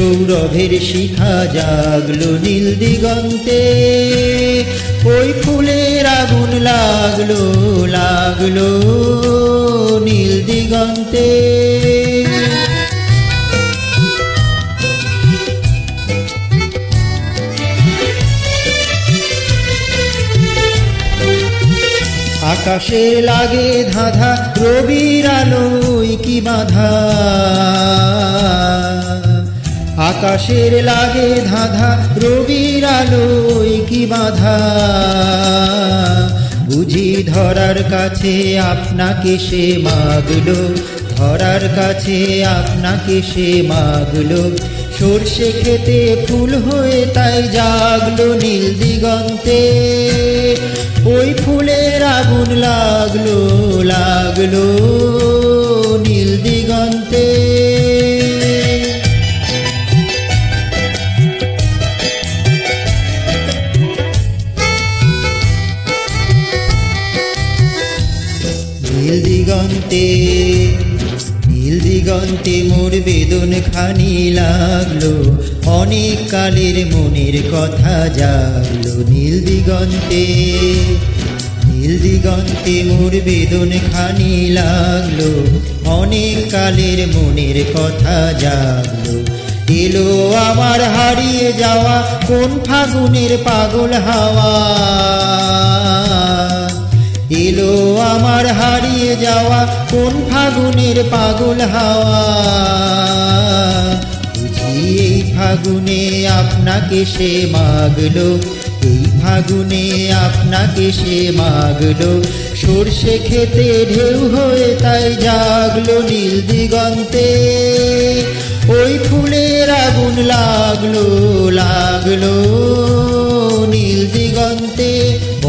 সৌরভের শিখা জাগলো নীল দিগন্তে। ওই ফুলের আগুন লাগল লাগল নীল দিগন্তে। আকাশে লাগে ধাঁধা, রবির আলোয় কি বাধা? আকাশের লাগে ধাঁধা, রবির আলোয় কি বাধা? বুঝি ধরার কাছে আপনাকে সে মাগলো, ধরার কাছে আপনাকে সে মাগলো। সর্ষে খেতে ফুল হয়ে তাই জাগলো নীল দিগন্তে। ওই ফুলের আগুন লাগল লাগল নীল দিগন্তে। দিগন্তে। নীল দিগন্তে মোর বেদন খানি লাগল, অনেক কালের মনের কথা জাগলো নীল দিগন্তে। নীল দিগন্তে মোর বেদন খানি লাগল, অনেক কালের মনের কথা জাগলো। এলো আমার হারিয়ে যাওয়া কোন ফাগুনের পাগল হাওয়া। এলো আমার হারিয়ে যাওয়া কোন ফাগুনের পাগল হাওয়া? বুঝি এই ফাগুনে আপনাকে সে মাগলো, এই ফাগুনে আপনাকে সে মাগলো। সর্ষে খেতে ঢেউ হয়ে তাই জাগলো নীল দিগন্তে। ওই ফুলের আগুন লাগল লাগল।